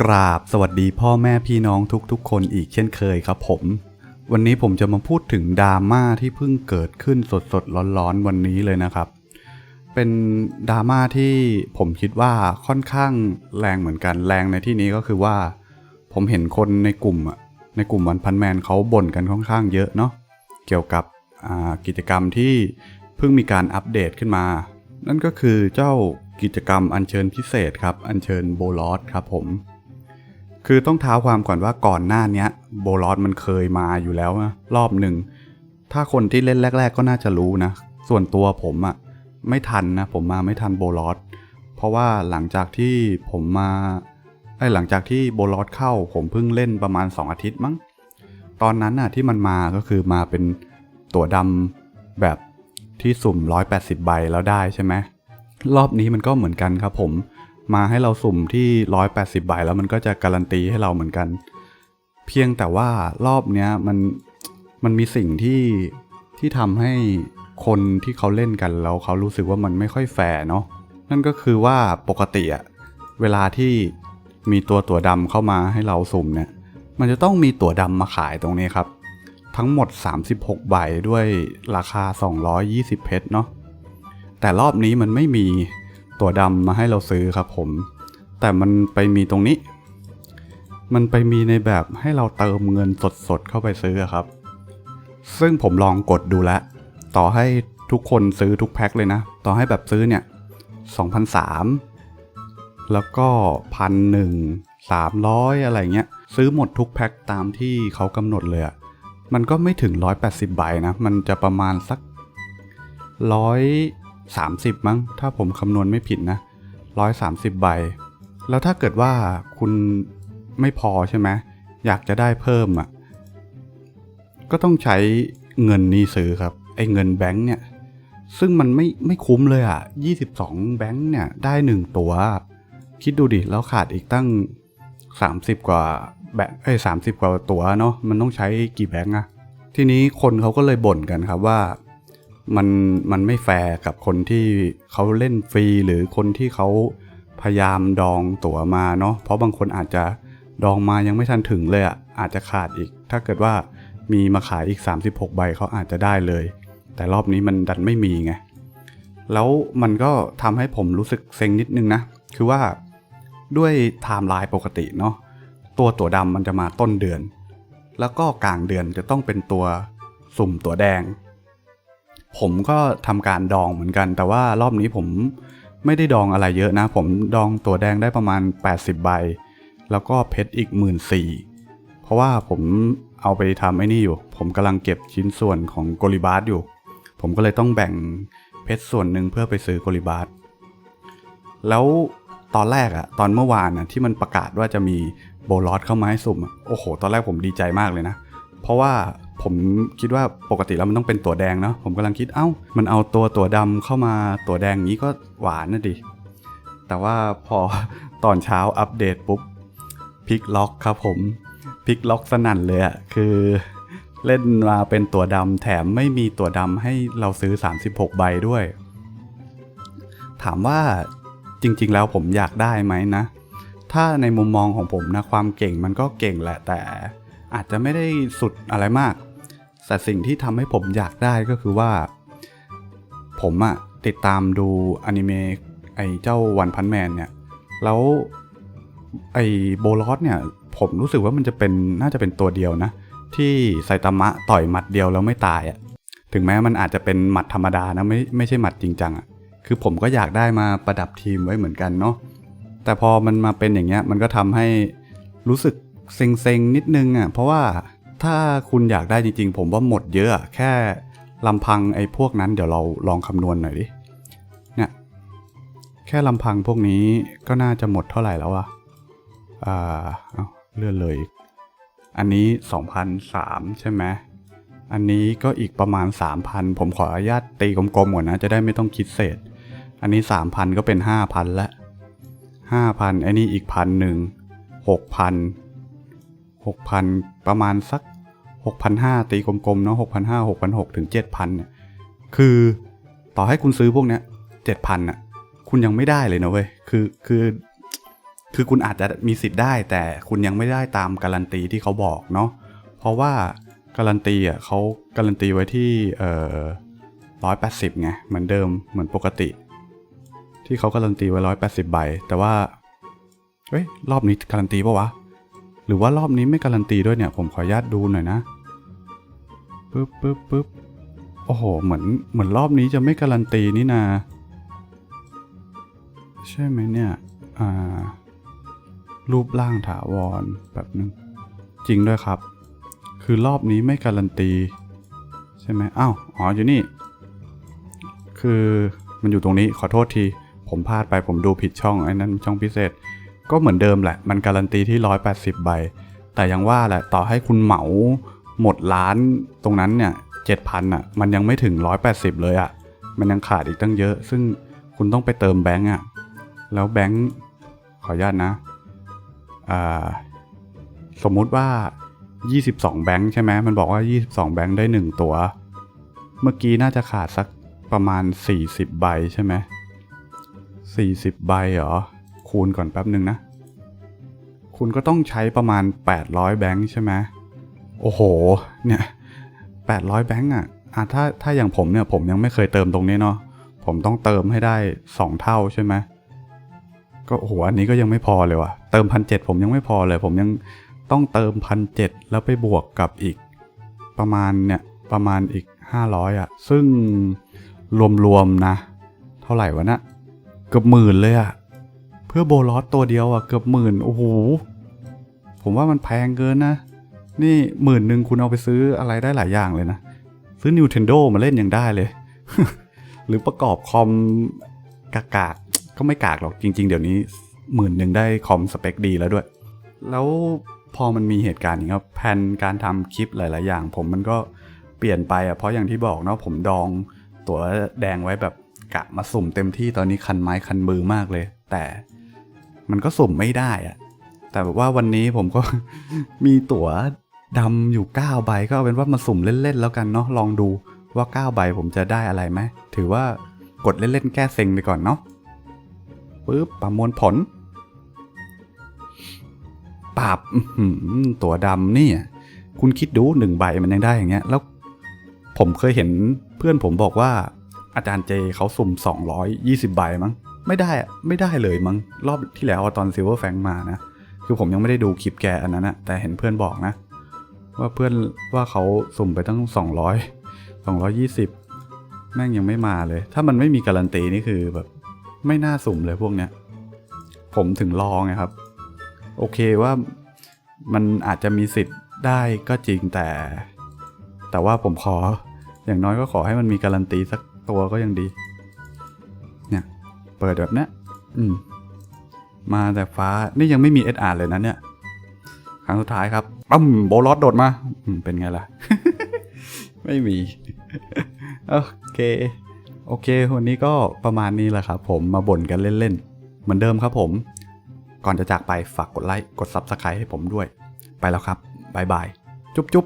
กราบสวัสดีพ่อแม่พี่น้องทุกๆ คนอีกเช่นเคยครับผม วันนี้ผมจะมาพูดถึงดราม่าที่เพิ่งเกิดขึ้นสดๆ ร้อนๆ วันนี้เลยนะครับ เป็นดราม่าที่ผมคิดว่าค่อนข้างแรงเหมือนกันแรงในที่นี้ก็คือว่า ผมเห็นคนในกลุ่มในกลุ่มวันพันแมนเขาบ่นกันค่อนข้างเยอะเนาะเกี่ยวกับกิจกรรมที่เพิ่งมีการอัปเดตขึ้นมา นั่นก็คือเจ้ากิจกรรมอัญเชิญพิเศษครับ อัญเชิญโบลอสครับผม คือต้องเท้าความก่อนว่าก่อนหน้านี้โบลอสมันเคยมาอยู่แล้วนะรอบหนึ่ง ถ้าคนที่เล่นแรก ๆ ก็น่าจะรู้นะ ส่วนตัวผมอะไม่ทันนะผมมาไม่ทันโบลอสเพราะว่าหลังจากที่ผมมาไอ้หลังจากที่โบลอสเข้าผมเพิ่งเล่นประมาณ 2 อาทิตย์มั้ง ตอนนั้นน่ะที่มันมาก็คือมาเป็นตัวดำแบบ ที่สุ่ม 180 ใบแล้วได้ใช่ไหมรอบนี้มันก็เหมือนกันครับผม มาให้เราสุ่มที่ 180 ใบแล้วมันก็จะการันตีให้เราเหมือนกัน เพียงแต่ว่ารอบเนี้ยมันมันมีสิ่งที่ที่ทำให้คนที่เขาเล่นกันแล้วเขารู้สึกว่ามันไม่ค่อยแฟร์เนาะนั่นก็คือว่าปกติอะเวลาที่มีตัวตัวดำเข้ามาให้เราสุ่มเนี่ย มันจะต้องมีตัวดำมาขายตรงนี้ครับ ทั้งหมด 36 ใบด้วยราคา 220 เพชรเนาะ แต่รอบนี้มันไม่มีตัวดำมาให้เราซื้อครับผม แต่มันไปมีตรงนี้ มันไปมีในแบบให้เราเติมเงินสดๆ เข้าไปซื้อครับ ซึ่งผมลองกดดูแล้ว ต่อให้ทุกคนซื้อทุกแพ็คเลยนะ ต่อให้แบบซื้อเนี่ย2,003แล้วก็พันหนึ่งสามร้อยอะไรเงี้ย ซื้อหมดทุกแพ็คตามที่เขากำหนดเลยอะ มันก็ไม่ถึง 180ใบนะ มันจะประมาณสัก 130 มั้ง ถ้าผมคำนวณไม่ผิดนะ 130 ใบ แล้วถ้าเกิดว่าคุณไม่พอใช่ไหมอยากจะได้เพิ่มอะก็ต้องใช้เงินนี้ซื้อครับ ไอ้เงินแบงค์เนี่ย ซึ่งมันไม่ไม่คุ้มเลยอะ 22 แบงค์เนี่ยได้ 1 ตัว คิดดูดิ แล้วขาดอีกตั้ง 30 กว่า แบงค์เอ้สามสิบกว่าตัวเนาะมันต้องใช้กี่แบงค์อะทีนี้คนเขาก็เลยบ่นกันครับว่ามันมันไม่แฟร์กับคนที่เขาเล่นฟรีหรือคนที่เขาพยายามดองตั๋วมาเนาะเพราะบางคนอาจจะดองมายังไม่ทันถึงเลยอะอาจจะขาดอีก ถ้าเกิดว่ามีมาขายอีก 36 ใบเขาอาจจะได้เลย แต่รอบนี้มันดันไม่มีไงแล้วมันก็ทำให้ผมรู้สึกเซ็งนิดนึงนะ คือว่าด้วยไทม์ไลน์ปกติเนาะ ตัวตัวดำมันจะมาต้นเดือน แล้วก็กลางเดือนจะต้องเป็นตัวสุ่มตัวแดง ผมก็ทำการดองเหมือนกัน แต่ว่ารอบนี้ผมไม่ได้ดองอะไรเยอะนะ ผมดองตัวแดงได้ประมาณ 80 ใบ แล้วก็เพชรอีก 1 4ื่นเพราะว่าผมเอาไปทำไอ้นี่อยู่ ผมกำลังเก็บชิ้นส่วนของโกลิบาร์อยู่ ผมก็เลยต้องแบ่งเพชรส่วนหนึ่งเพื่อไปซื้อโกลิบาร์แล้วตอนแรกอะตอนเมื่อวานอะที่มันประกาศว่าจะมี โบลอสเข้ามาให้สุ่มอะโอ้โห ตอนแรกผมดีใจมากเลยนะ เพราะว่าผมคิดว่าปกติแล้วมันต้องเป็นตัวแดงเนาะผมกำลังคิดเอ้า มันเอาตัวตัวดำเข้ามาตัวแดงนี้ก็หวานนะดิ แต่ว่าพอตอนเช้าอัปเดตปุ๊บพลิกล็อกครับผมพลิกล็อกสนั่นเลยอะคือเล่นมาเป็นตัวดำแถมไม่มีตัวดำให้เราซื้อ 36 ใบด้วย ถามว่าจริง ๆ แล้วผมอยากได้ไหมนะ ถ้าในมุมมองของผมนะความเก่งมันก็เก่งแหละแต่อาจจะไม่ได้สุดอะไรมาก แต่สิ่งที่ทำให้ผมอยากได้ก็คือว่า ผมอะติดตามดูอนิเมะไอ้เจ้าวันพันแมนเนี่ย แล้วไอ้โบลอสเนี่ย ผมรู้สึกว่ามันจะเป็นน่าจะเป็นตัวเดียวนะ ที่ไซตามะต่อยหมัดเดียวแล้วไม่ตายอะถึงแม้มันอาจจะเป็นหมัดธรรมดานะไม่ไม่ใช่หมัดจริงจังอะคือผมก็อยากได้มาประดับทีมไว้เหมือนกันเนาะ แต่พอมันมาเป็นอย่างเงี้ยมันก็ทำให้รู้สึกเซ็งๆนิดนึงอะเพราะว่าถ้าคุณอยากได้จริงๆ ผมว่าหมดเยอะแค่ลำพังไอ้พวกนั้นเดี๋ยวเราลองคำนวณหน่อยดิเนี่ยแค่ลำพังพวกนี้ก็น่าจะหมดเท่าไหร่แล้วอะอ่าเอาเลื่อนเลย อันนี้2,003ใช่ไหมอันนี้ก็อีกประมาณ 3,000 ผมขออนุญาตตีกลมๆก่อนนะ จะได้ไม่ต้องคิดเศษ อันนี้ 3,000 ก็เป็น 5,000ละ ห้าพันไอ้นี่อีกพันหนึ่งหกพันหกพันประมาณสักหกพันห้าตีกลมๆเนาะหกพันห้าหกพันหกถึงเจ็ดพันเนี่ยคือต่อให้คุณซื้อพวกเนี้ยเจ็ดพันอะคุณยังไม่ได้เลยนะเว้ยคือคือ คือคุณอาจจะมีสิทธิ์ได้ แต่คุณยังไม่ได้ตามการันตีที่เขาบอกเนาะเพราะว่าการันตีอะเขาการันตีไว้ที่เอ่อร้อยแปดสิบไงเหมือนเดิมเหมือนปกติ ที่เขาการันตีไว้ร้อยแปดสิบใบ แต่ว่า เฮ้ย รอบนี้การันตีปะวะ หรือว่ารอบนี้ไม่การันตีด้วยเนี่ย ผมขออนุญาตดูหน่อยนะปึ๊บปึ๊บปึ๊บโอ้โห เหมือน เหมือนรอบนี้จะไม่การันตีนี่นา ใช่ไหมเนี่ย อ่า รูปร่างถาวรแบบนึง จริงด้วยครับ คือรอบนี้ไม่การันตี ใช่ไหมอ้าว อ๋อ อยู่นี่ คือมันอยู่ตรงนี้ ขอโทษที ผมพลาดไปผมดูผิดช่องไอ้นั้นช่องพิเศษ ก็เหมือนเดิมแหละ มันการันตีที่ 180 ใบ แต่ยังว่าแหละต่อให้คุณเหมาหมดล้านตรงนั้นเนี่ย7,000อะมันยังไม่ถึง 180 เลยอะ มันยังขาดอีกตั้งเยอะ ซึ่งคุณต้องไปเติมแบงก์อะ แล้วแบงก์ขออนุญาตนะอ่าสมมุติว่า 22 แบงค์ใช่ไหมมันบอกว่า 22 แบงค์ได้ 1 ตัว เมื่อกี้น่าจะขาดสักประมาณ 40 ใบใช่ไหม 40 ใบเหรอ คูณก่อนแป๊บหนึ่งนะ คุณก็ต้องใช้ประมาณ 800 แบงค์ใช่ไหมโอ้โห เนี่ย 800 แบงค์อะอะถ้าถ้าอย่างผมเนี่ย ผมยังไม่เคยเติมตรงนี้เนาะ ผมต้องเติมให้ได้ 2 เท่าใช่ไหมก็โอ้โห อันนี้ก็ยังไม่พอเลยว่ะ เติมพันเผมยังไม่พอเลย ผมยังต้องเติมพันเแล้วไปบวกกับอีก ประมาณเนี่ย ประมาณอีก 500อะ ซึ่งรวมๆนะ เท่าไหร่วะนะ กือบหมื่นเลยอะเพื่อโบลอสตัวเดียวอะเกือบหมื่นโอ้โหผมว่ามันแพงเกินนะ นี่หมื่นหนึ่งคุณเอาไปซื้ออะไรได้หลายอย่างเลยนะ ซื้อ Nintendo มาเล่นยังได้เลย หรือประกอบคอมกากากก็ไม่กากหรอกจริง ๆ เดี๋ยวนี้หมื่นหนึ่งได้คอมสเปคดีแล้วด้วย แล้วพอมันมีเหตุการณ์อย่างนี้ครับแผนการทำคลิปหลาย ๆ อย่าง ผมมันก็เปลี่ยนไปอะเพราะอย่างที่บอกเนาะผมดองตั๋วแดงไว้แบบ กะมาสุ่มเต็มที่ตอนนี้คันไม้คันมือมากเลย แต่มันก็สุ่มไม่ได้อะแต่แบบว่าวันนี้ผมก็มีตั๋วดำอยู่9ใบก็เอาเป็นว่ามาสุ่มเล่นๆแล้วกันเนาะลองดูว่า9ใบผมจะได้อะไรไหมถือว่ากดเล่นๆแก้เซ็งไปก่อนเนาะปึ๊บประมวลผลปราบตัวดำนี่คุณคิดดูหนึ่งใบมันยังได้อย่างเงี้ย แล้วผมเคยเห็นเพื่อนผมบอกว่า อาจารย์เจเขาสุ่ม 220 ใบมั้ง ไม่ได้อะไม่ได้เลยมั้ง รอบที่แล้วตอนซิลเวอร์แฟงมานะ คือผมยังไม่ได้ดูคลิปแกอันนั้นนะแต่เห็นเพื่อนบอกนะ ว่าเพื่อนว่าเขาสุ่มไปตั้ง 200 220 แม่งยังไม่มาเลย ถ้ามันไม่มีการันตีนี่คือแบบ ไม่น่าสุ่มเลยพวกเนี้ย ผมถึงรอไงครับ โอเคว่ามันอาจจะมีสิทธิ์ได้ก็จริงแต่ แต่ว่าผมขออย่างน้อยก็ขอให้มันมีการันตีสัก ตัวก็ยังดี เนี่ย เปิดแบบเนี้ยอืม มาแต่ฟ้า นี่ยังไม่มี SR เลยนะเนี่ย ครั้งสุดท้ายครับปั๊มโบลอสโดดมาอืมเป็นไงล่ะ ไม่มี โอเค โอเค วันนี้ก็ประมาณนี้แหละครับผมมาบ่นกันเล่นๆ เหมือนเดิมครับผม ก่อนจะจากไปฝากกดไลค์ กด Subscribe ให้ผมด้วย ไปแล้วครับบ๊ายบาย จุ๊บจุ๊บ